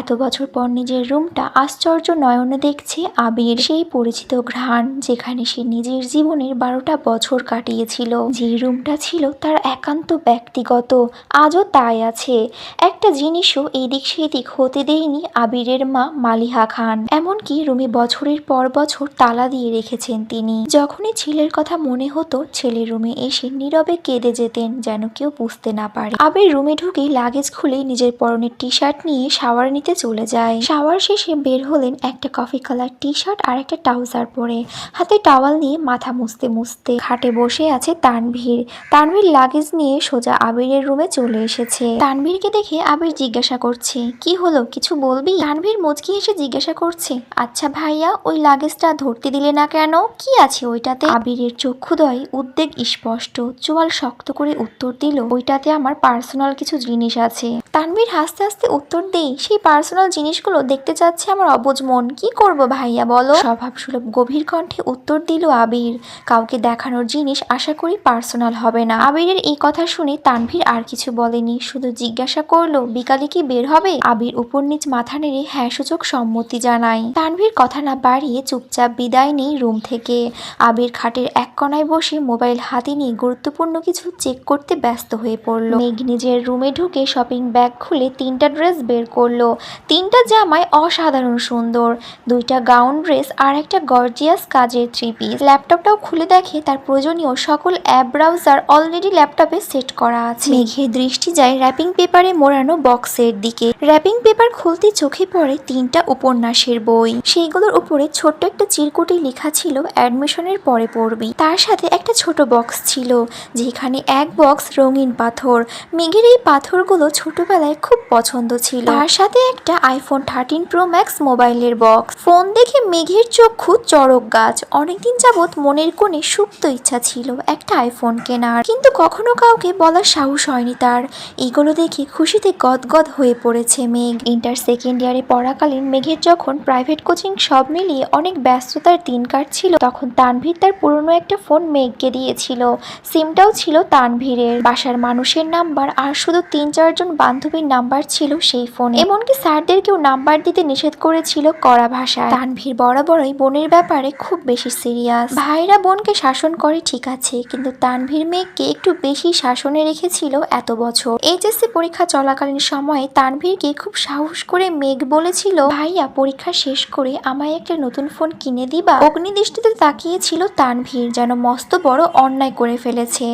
এত বছর পর নিজের রুমটা আশ্চর্য নয়নে দেখছে আবির। সেই পরিচিত ঘ্রাণ যেখানে সে নিজের জীবনের বারোটা বছর কাটিয়েছিল। যে রুমটা ছিল তার একান্ত ব্যক্তিগত, আজও তাই আছে। একটা জিনিসও এদিক সেদিক হতে দেয়নি আবিরের মা মালিহা খান। এমনকি রুমে বছরের পর বছর তালা দিয়ে রেখেছেন তিনি। যখনই ছেলের কথা মনে হতো ছেলের রুমে এসে নীরবে কেঁদে যেতেন যেন কেউ বুঝতে না পারে। আবির রুমে ঢুকে লাগেজ খুলে নিজের পরনের টি শার্ট নিয়ে শাওয়ার নিতে চলে যায়। শাওয়ার শেষে বের হলেন একটা কফি কালার টি শার্ট আর একটা ট্রাউজার পরে। হাতে টাওয়াল নিয়ে মাথা মুছতে মুছতে খাটে বসে আছে তানভীর। তানভীর লাগেজ নিয়ে সোজা আবিরের রুমে চলে এসেছে। তানভীরকে দেখে আবির জিজ্ঞাসা করছে, কি হলো? কিছু বলবি? তানভীর মুচকি এসে জিজ্ঞাসা করছে আচ্ছা ভাইয়া, ওই লাগেজটা ধরতে দিলে না কেন? কি আছে ওইটাতে? আবিরের চক্ষুদয় উদ্বেগ স্পষ্ট, চোয়াল শক্ত করে উত্তর দিল, ওইটাতে আমার পার্সোনাল কিছু জিনিস আছে। তানভীর হাসতে হাসতে উত্তর দেই সেই পার্সোনাল জিনিসগুলো দেখতে চাচ্ছে আমার অবুঝ মন। কি করব ভাইয়া বলো? স্বভাব সুলভ গভীর কণ্ঠে উত্তর দিল আবির। কাউকে দেখানোর জিনিস আশা করি পার্সোনাল হবে না। আবিরের এই কথা শুনে তানভীর আর কিছু বলেনি। শুধু জিজ্ঞাসা করল, বিকালে কি বের হবে? আবির উপর নিচ মাথা নেড়ে হ্যাঁ সূচক সম্মতি জানায়। তানভীর কথা না বাড়িয়ে চুপচাপ বিদায় নেই রুম থেকে। আবির খাটের এক কোনায় বসে মোবাইল হাতে নিয়ে গুরুত্বপূর্ণ কিছু চেক করতে ব্যস্ত হয়ে পড়ল। মেঘ নিজের রুমে ঢুকে শপিং ব্যাগ খুলে তিনটা ড্রেস বের করল। তিনটা জামায় অসাধারণ সুন্দর, দুইটা গাউন ড্রেস আর একটা গর্জিয়াস কাজের থ্রি পিস ল্যাপটপটাও খুলে দেখে তার প্রয়োজনীয় সকল অ্যাপ ব্রাউজার অলরেডি ল্যাপটপে সেট করা আছে। মেঘের দৃষ্টি যায় র্যাপিং পেপারে মোড়ানো বক্সের দিকে। র্যাপিং পেপার খুলতে চোখে পড়ে তিনটা উপন্যাসের বই। সেইগুলোর উপরে ছোট্ট একটা চিরকুটি লেখা ছিল অ্যাডমিশনের পরে পড়বি। তার সাথে একটা ছোট বক্স ছিল, যেখানে এক বক্স রঙিন পাথর। মেঘের এই পাথরগুলো ছোটবেলায় খুব পছন্দ ছিল। তার সাথে একটা আইফোন থার্টিন প্রো ম্যাক্স মোবাইলের বক্স ফোন দেখে মেঘের চক্ষু চড়ক গাছ। অনেকদিন যাবৎ মনের কোণে সুপ্ত ইচ্ছা ছিল একটা আইফোন কেনার। কিন্তু কখনো কাউকে বলার সাহস হয়নি তার। এগুলো দেখে খুশিতে গদগদ হয়ে পড়েছে মেঘ। ইন্টার সেকেন্ড ইয়ারে পড়াকালীন মেঘের যখন প্রাইভেট কোচিং সব মিলিয়ে অনেক ব্যস্ততার দিন কাটছিল, তখন তানভীর তার পুরনো একটা ফোন মেঘকে দিয়েছিল। সিমটাও ছিল তানভীরের। বাসার মানুষের নাম্বার আর শুধু তিন চারজন বান্ধবীর নাম্বার ছিল সেই ফোনে এমনকি স্যারদেরকেও নাম্বার দিতে নিষেধ করেছিল কড়া ভাষায়। তানভীর বরাবরই বোনের ব্যাপারে খুব বেশি সিরিয়াস। ভাইরা বোনকে শাসন করে ঠিক আছে, কিন্তু তানভীর মেঘকে একটু বেশি শাসনে রেখেছিল এত বছর। এইচএসসি পরীক্ষা চলাকালীন সময়ে তানভীরকে খুব সাহস করে মেঘ বলেছিল, ভাইয়া, পরীক্ষা শেষ করে আমায় একটা নতুন ফোন কিনে দিবা। অগ্নিদৃষ্টিতে তাকিয়েছিল তানভীর, যেন মস্ত বড় অন্যায় করে ফেলেছে।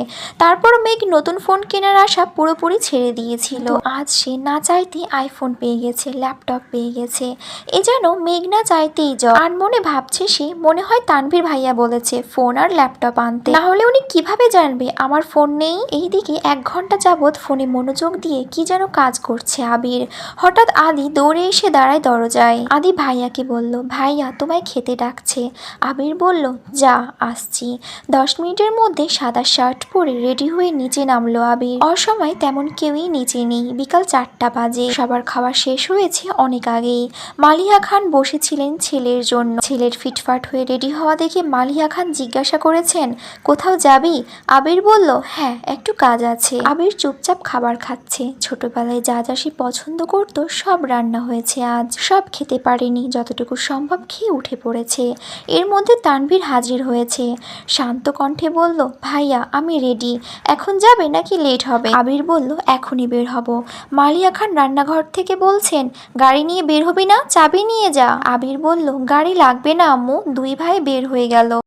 তারপর মেঘ নতুন ফোন কেনার আশা পুরোপুরি ছেড়ে দিয়েছিল। আজ সে না চাইতে আইফোন পেয়ে গেছে। ল্যাপটপ পেয়ে গেছে। এ যেন মেঘনা চাইতেই জ আর মনে ভাবছে সে, মনে হয় তানভীর ভাইয়া বলেছে ফোন আর ল্যাপটপ আনতে। না হলে উনি কীভাবে জানবে? আমার ফোন নেই। এইদিকে এক ঘণ্টা যাবৎ ফোনে মনোযোগ দিয়ে কি যেন কাজ করছে আবির। হঠাৎ আদি দৌড়ে এসে দাঁড়ায় দরজায়। আদি ভাইয়াকে বলল, ভাইয়া, তোমায় খেতে ডাকছে। আবির বলল, যা, আসছি। দশ মিনিটের মধ্যে সাদা শার্ট পরে রেডি হয়ে নিচে নামলো আবির। অসময় তেমন কেউই নিচে নেই। বিকাল চারটা বাজে। সবার খাওয়া শেষ হয়েছে অনেক আগেই। মালিয়া খান বসেছিলেন ছেলের জন্য। ছেলের ফিটফাট হয়ে রেডি হওয়া দেখে মালিয়া খান জিজ্ঞাসা করেছেন, কোথাও যাবি? আবির বলল হ্যাঁ একটু কাজ আছে। আবির চুপচাপ খাবার খাচ্ছে। ছোটবেলায় যা যা সে পছন্দ করতো সব রান্না হয়েছে আজ। সব খেতে পারেনি, যতটুকু সম্ভব খেয়ে উঠে পড়েছে। এর মধ্যে তানভীর হাজির হয়েছে। শান্ত কণ্ঠে বলল, ভাইয়া, আমি রেডি। এখন যাবে নাকি লেট হবে? আবির বলল, এখনই বের হব। মালিয়া খান রান্নাঘর থেকে বলছেন, গাড়ি নিয়ে বের হবি না, চাবি নিয়ে যা। আবির বলল, গাড়ি লাগবে না, আম্মু। দুই ভাই বের হয়ে গেল।